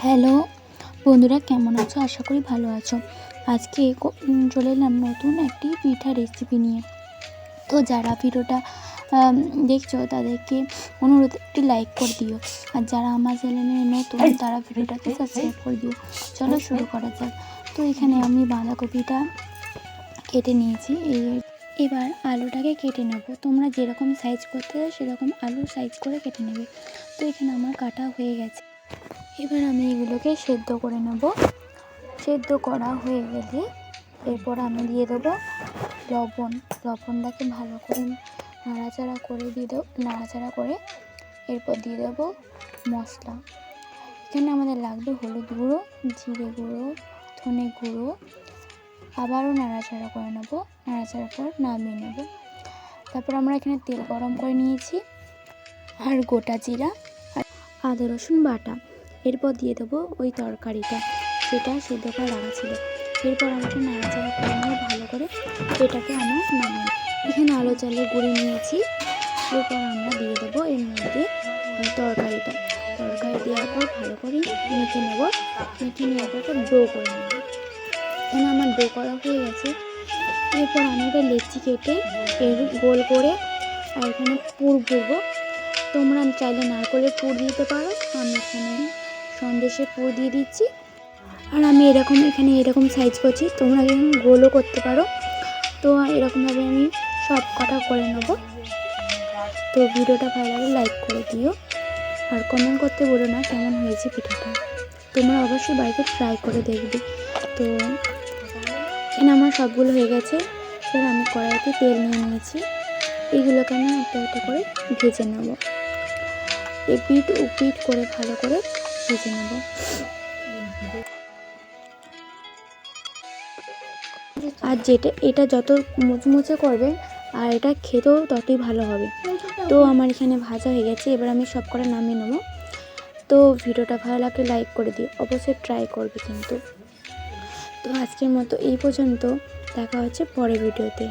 Hello, বন্ধুরা কেমন আছো? আশা করি ভালো আছো। আজকে চলে এলাম নতুন একটি পিঠা রেসিপি নিয়ে। তো যারা ভিডিওটা দেখছ, তাদেরকে অনুরোধ, একটি লাইক করে দিও। আর যারা আমার চ্যানেলে নতুন, তারা ভিডিওটাকে সাবস্ক্রাইব করে দিও। চলো শুরু করা যাক। তো এখানে আমি বাঁধাকপিটা কেটে নিয়েছি। এই- এবার আলুটাকে কেটে নেব। তোমরা যেরকম সাইজ করতে চাও, সেরকম আলু সাইজ করে কেটে নেবে। তো এখানে আমার কাটা হয়ে গেছে। এবার আমি এগুলোকে সেদ্ধ করে নেব। সেদ্ধ করা হয়ে গেলে এরপর আমি দিয়ে দেবো লবণ। লবণটাকে ভালো করে নাড়াচাড়া করে দিয়ে দেবো, নাড়াচাড়া করে এরপর দিয়ে দেবো মশলা। এখানে আমাদের লাগবে হলুদ গুঁড়ো, জিরে গুঁড়ো, ধনে গুঁড়ো। আবারও নাড়াচাড়া করে নেব, নাড়াচাড়া পর নামিয়ে নেব। তারপর আমরা এখানে তেল গরম করে নিয়েছি আর গোটা জিরা। আদা, রসুন বাটা। এরপর দিয়ে দেবো ওই তরকারিটা। যেটা সেদ্ধ করে রাখা ছিল। এরপর আমাকে নাড়াচাড়া করে নিয়ে ভালো করে এটাকে আমরা নামিয়ে এখানে আলো চালের গুঁড়ি নিয়েছি। এরপর আমরা দিয়ে দেবো এর মধ্যে তরকারিটা। তরকারি দেওয়ার পর ভালো করে মেখে নেব। মেখে নেওয়ার পর ডো করে নেব। এখানে আমার ডো করা হয়ে গেছে। এরপর আমি একটা লেচি কেটে এর গোল করে আর এখানে পুর ভরবো তোমরা চাইলে নারকলের পুর দিতে পারো। আমি এখানে সন্দেশের পুর দিয়ে দিচ্ছি। আর আমি এরকম এখানে এরকম সাইজ করছি, তোমরা এরকম গোলও করতে পারো। তো এরকমভাবে আমি সব কটা করে নেব। তো ভিডিওটা ভালো লাগলে লাইক করে দিও। আর কমেন্ট করতে বলো না, কেমন হয়েছে পিঠাটা তোমরা অবশ্যই বাড়িতে ট্রাই করে দেখবে। তো এখানে আমার সবগুলো হয়ে গেছে। এবার আমি কড়াইতে তেল নিয়ে নিয়েছি। এইগুলোকে আমি একটা একটা করে ভেজে নেব। ও পিঠ করে ভালো করে ভেজে নেব। আর যেটা, এটা যত মুচমুচে করবে আর এটা খেতেও ততই ভালো হবে। তো আমার এখানে ভাজা হয়ে গেছে, এবার আমি সব করে নামিয়ে নেব। তো ভিডিওটা ভালো লাগলে লাইক করে দিও, অবশ্যই ট্রাই করবে কিন্তু। তো আজকের মতো এই পর্যন্ত, দেখা হচ্ছে পরের ভিডিওতে।